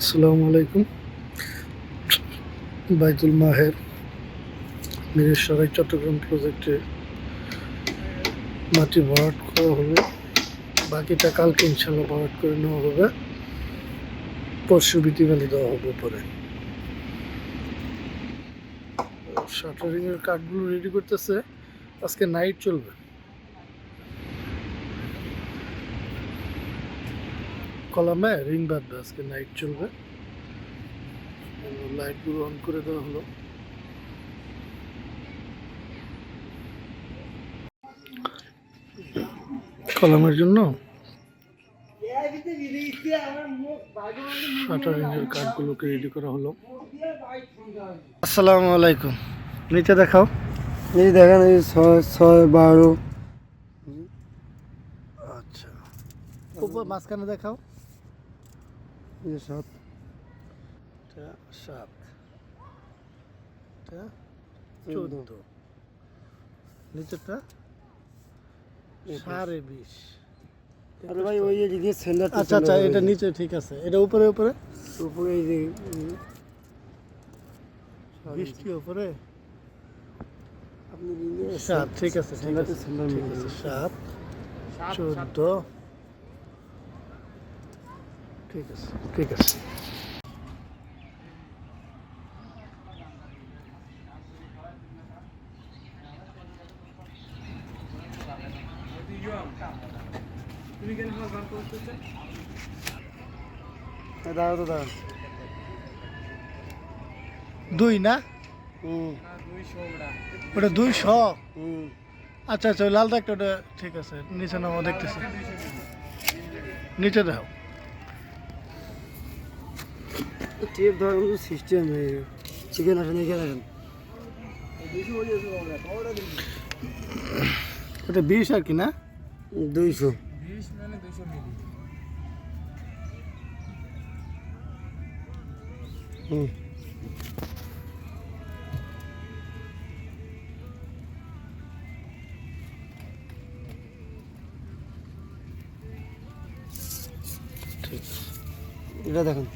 আসসালামু আলাইকুম। বাইতুল মাহের মিরেশ্বরাই চট্টগ্রাম প্রজেক্টে মাটি ভরাট করা হবে। বাকিটা কালকে ইনশাল্লাহ ভরাট করে নেওয়া হবে। পরশু বিটিমালি দেওয়া হবে পরে। শাটারিং এর কাঠগুলো রেডি করতেছে। আজকে নাইট চলবে। কলামে রিং বাঁধবে আজকে নাইট চলবে। লাইটগুলো অন করে দেওয়া হলো। কলামের জন্য শাটারিংয়ের কাঠগুলোকে রেডি করা হলো। আসসালামু আলাইকুম। নিচে দেখাও। এই দেখেন এই ছয় ছয় বারো। আচ্ছা। মাঝখানে দেখাও। এই যে সাত এটা সাত এটা চোদ্দ। নিচেরটা সাড়ে বিশ আরে ভাই ওই এদিকে সেন্টার আচ্ছা আচ্ছা এটা নিচে ঠিক আছে। এটা উপরে উপরে? উপরে এই যে বৃষ্টি উপরে? আপনি নিয়ে সাত ঠিক আছে ঠিক আছে সাত চোদ্দ। ঠিক আছে ঠিক আছে দুই না? ওটা দুইশো? হুম। আচ্ছা আচ্ছা ওই লাল দাগটা ওটা ঠিক আছে নিচে নামো দেখতেছি। নিচে দাও। টেপ ধরার মতো সিস্টেম নেই চিকেন আসেন এখানে দেখেন ওটা বিশ আর কি না? দুইশো। হুম। এটা দেখেন।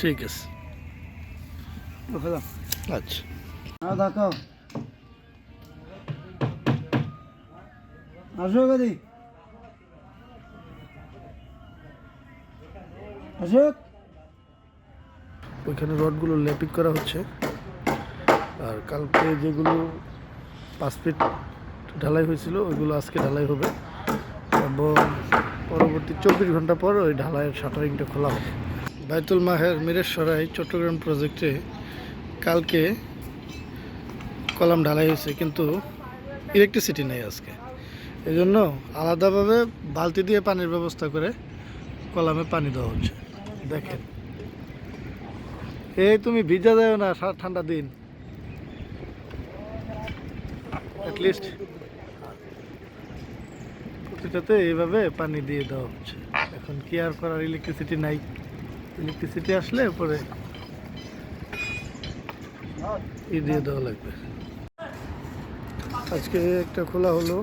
ঠিক আছে। আচ্ছা। আসো গাদি আসো ওইখানে রডগুলো ল্যাপিং করা হচ্ছে। আর কালকে যেগুলো পাঁচ ফিট ঢালাই হয়েছিল ওইগুলো আজকে ঢালাই হবে। এবং পরবর্তী চব্বিশ ঘণ্টা পর ওই ঢালাইয়ের শাটারিংটা খোলা হবে। বাইতুল মাহের মিরেশ্বরাই চট্টগ্রাম প্রজেক্টে কালকে কলাম ঢালাই হয়েছে, কিন্তু ইলেকট্রিসিটি নেই আজকে। এই জন্য আলাদাভাবে বালতি দিয়ে পানির ব্যবস্থা করে কলামে পানি দেওয়া হচ্ছে। দেখেন। এই তুমি ভিজা যাও না ঠান্ডা দিন। প্রতিটাতে এইভাবে পানি দিয়ে দেওয়া হচ্ছে। এখন কি আর করার ইলেকট্রিসিটি নাই। ইলেকট্রিসিটি আসলে পরে ই দিয়ে দেওয়া লাগবে। আজকে একটা খোলা হলো।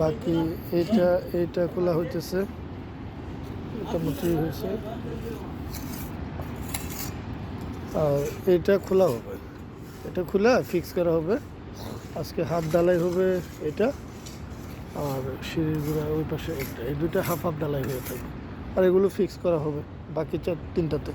বাকি এটা এটা খোলা হইতেছে। মোটামুটি হয়েছে আর এটা খোলা হবে। এটা খোলা ফিক্স করা হবে। আজকে হাফ ডালাই হবে এটা। আর সিঁড়ির গুঁড়া ওই পাশে একটা। এই দুইটা হাফ হাফ ডালাই হয়ে থাকবে। আর এগুলো ফিক্স করা হবে। বাকি চার তিনটাতে।